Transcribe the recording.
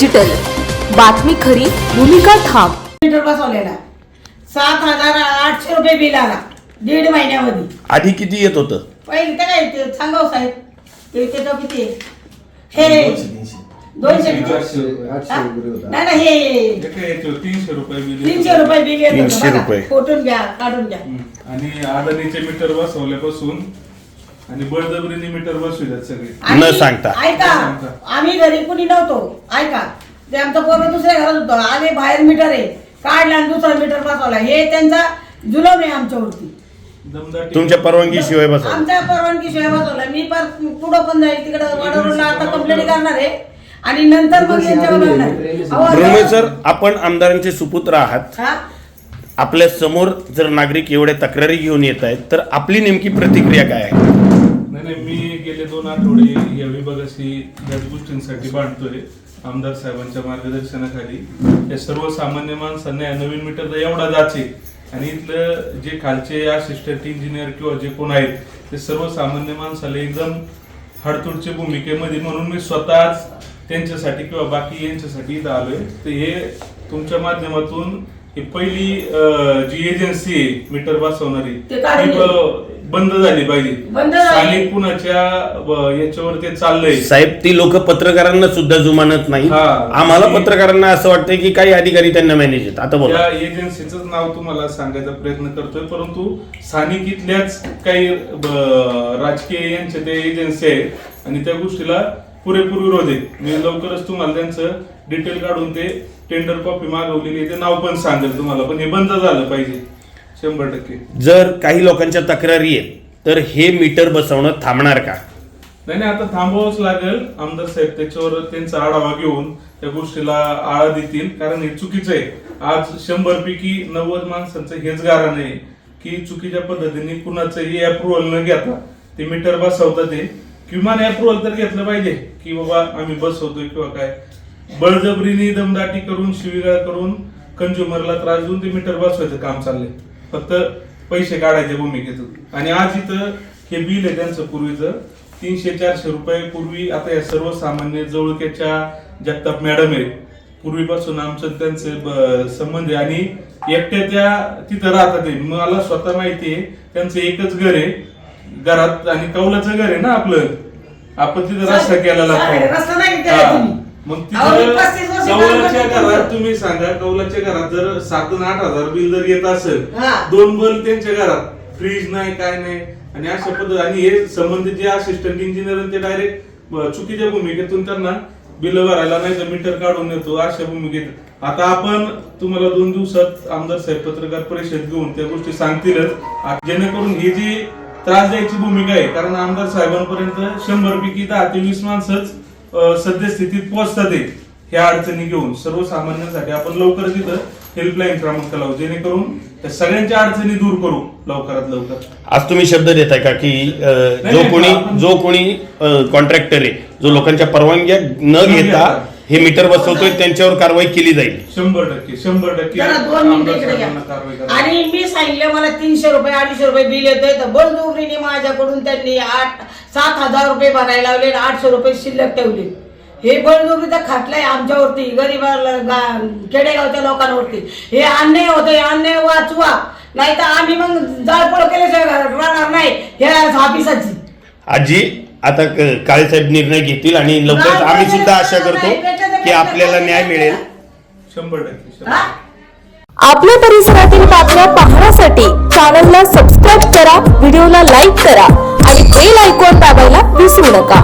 Digital बातमी खरी भूमिका ठाम. मीटर बसवलेला सात हजार आठशे रुपये बिल आला. दीड महिन्यामध्ये. आधी किती येत होतं? पहिले ते काय ते सांगाव साहेब. ते त्याचं किती आहे? हे. दोनशे किती? हा? नाही नाही हे. तीनशे रुपये बिल तीनशे रुपये बिल येत होतं. तीनशे बघा. रुपये. फोटून घ्या काढून घ्या. आणि अदानीचे मीटर बसवल्यापासून आणि बळजबरीने मीटर बसवितात सगळे. न सांगता. ऐका. आम्ही घरी कुणी नव्हतो. ऐका. ते आमचं पोरं दुसऱ्या घरात होतं. आले बाहेर मीटर आहे. काढला आणि दुसरा मीटर बसवला. हे त्यांचा जुलम आहे आमच्यावरती. दमदाटी तुमच्या परवानगीशिवाय बसा आमच्या परवानगी शिवाय बसवला. मी पर पुढं पण जाईल तिकडे वडावडला आता कंप्लेंट करणार आहे. आणि नंतर मग त्यांच्यावर ब्रह्मे सर आपण आमदारांचे सुपुत्र आहात. हा? आपल्यासमोर जर नागरिक एवढ्या तक्रारी घेऊन येत आहेत तर आपली नेमकी प्रतिक्रिया काय आहे? नाही नाही मी गेले दोन आठवडे या विभागाशी याच गोष्टींसाठी बांधतोय आमदार साहेबांच्या मार्गदर्शनाखाली या सर्वसामान्य माणसांना या नवीन मीटरचा एवढा जाचे आणि इथलं जे खालचे असिस्टंट इंजिनियर किंवा जे कोण आहेत ते सर्वसामान्य माणसाला एकदम हडतुडच्या भूमिकेमध्ये म्हणून मी स्वतःच त्यांच्यासाठी किंवा बाकी यांच्यासाठी इथं आलोय. तर हे तुमच्या माध्यमातून ही पहिली अं, जी एजन्सी आहे मीटर बसवणारी ते ब- बंद झाली पाहिजे. बंद झाली. स्थानिक कुणाच्या ब- याच्यावर ते चाललंय. साहेब ती लोक पत्रकारांना सुद्धा जुमानत नाही हा. आम्हाला पत्रकारांना असं वाटतंय की काही अधिकारी त्यांना मॅनेज आहेत. आता बोला. त्या एजन्सीचं नाव तुम्हाला सांगायचा प्रयत्न करतोय परंतु स्थानिक इथल्याच काही ब- राजकीय यांच्या त्या एजन्सी आहेत. आणि त्या गोष्टीला पुरेपूर विरोध आहे. मी लवकरच तुम्हाला त्यांचं डिटेल काढून ते टेंडर कॉपी मागवलेली आहे. ते नाव पण सांगेल तुम्हाला पण हे बंद झालं पाहिजे. शंभर टक्के. जर काही लोकांच्या तक्रारी आहेत तर हे मीटर बसवणं थांबणार का? नाही नाही आता थांबवावंच लागेल. आमदार साहेब त्याच्यावर त्यांचा आढावा घेऊन त्या गोष्टीला आळा देतील. कारण हे चुकीचं आहे. आज शंभर पैकी नव्वद माणसांचं हेच गारा नाही की चुकीच्या पद्धतीने कुणाचंही अप्रुव्हल न घेता ते मीटर बसवतात ते. किमान अप्रुव्हल तर घेतलं पाहिजे की बाबा आम्ही बसवतोय किंवा काय. बळजबरीने दमदाटी करून शिवीगाळ करून कंझ्युमरला त्रास देऊन ते मीटर बसवायचं काम चाललंय. फक्त पैसे काढायचे भूमिकेतून. आणि आज इथं हे बिल आहे त्यांचं पूर्वीचं. तीनशे चारशे रुपये पूर्वी आता या सर्वसामान्य जवळक्याच्या जगताप मॅडम आहेत. पूर्वीपासून आमचं त्यांचे संबंध आहे. आणि एकट्या त्या तिथं राहतात. मला स्वतः माहिती आहे त्यांचं एकच घर आहे. घरात आणि कौलाचं घर आहे ना आपलं. आपण तिथं रस्ता केला हा. मग अहो, मी तिथं 35 वर्ष कौलाच्या काम करते. घरात तुम्ही सांगा कौलाच्या घरात जर सात आणि आठ हजार बिल जर येत असेल हा. दोन बल्ब त्यांच्या घरात फ्रीज नाही काय नाही आणि अशा पद्धत आणि हे संबंधित जे असिस्टंट इंजिनियर ते डायरेक्ट चुकीच्या भूमिकेतून त्यांना बिल भरायला नाही तर मीटर काढून येतो अशा भूमिकेत आता आपण तुम्हाला दोन दिवसात आमदार साहेब पत्रकार परिषद घेऊन त्या गोष्टी सांगतीलच आ- जेणेकरून ही जी त्रास द्यायची भूमिका आहे कारण आमदार साहेबांपर्यंत शंभर पैकी दहा ते वीस माणसंच सद्यस्थितीत पोहोचतात. ह्या अडचणी घेऊन सर्वसामान्यांसाठी आपण लवकरच इथं हेल्पलाईन क्रमांक लावू जेणेकरून त्या सगळ्यांच्या अडचणी दूर करू लवकरात लवकर आज तुम्ही शब्द देताय का की जो कोणी जो कोणी कॉन्ट्रॅक्टर आहे जो लोकांच्या परवानग्या न घेता. हे मीटर बसवतोय त्यांच्यावर कारवाई केली जाईल. शंभर टक्के शंभर टक्के जरा दोन मिनिटं आमदार इकडे साहेबांना घ्या. कारवाई करा. आणि मी सांगितलं मला तीनशे रुपये अडीचशे रुपये बिल येतोय. तर बळजबरीने माझ्याकडून त्यांनी आठ सात हजार रुपये भरायला लावले आणि आठशे रुपये शिल्लक ठेवले. हे बळजबरीचा खटलाय आमच्यावरती गरीबाला गा- खेडेगावच्या लोकांवरती. हे अन्याय होतं हे अन्याय वाचवा. नाही तर आम्ही मग जाळपोळ केल्याशिवाय घरात राहणार नाही. ह्या आजी आता क- काळेसाहेब निर्णय घेतील आणि लवकरच आम्ही सुद्धा आशा करतो की आपल्याला न्याय मिळेल. शंभर टक्के? आपल्या परिसरातील बातम्या पाहण्यासाठी चॅनलला सबस्क्राईब करा व्हिडिओला लाईक करा आणि बेल आयकॉन दाबायला विसरू नका.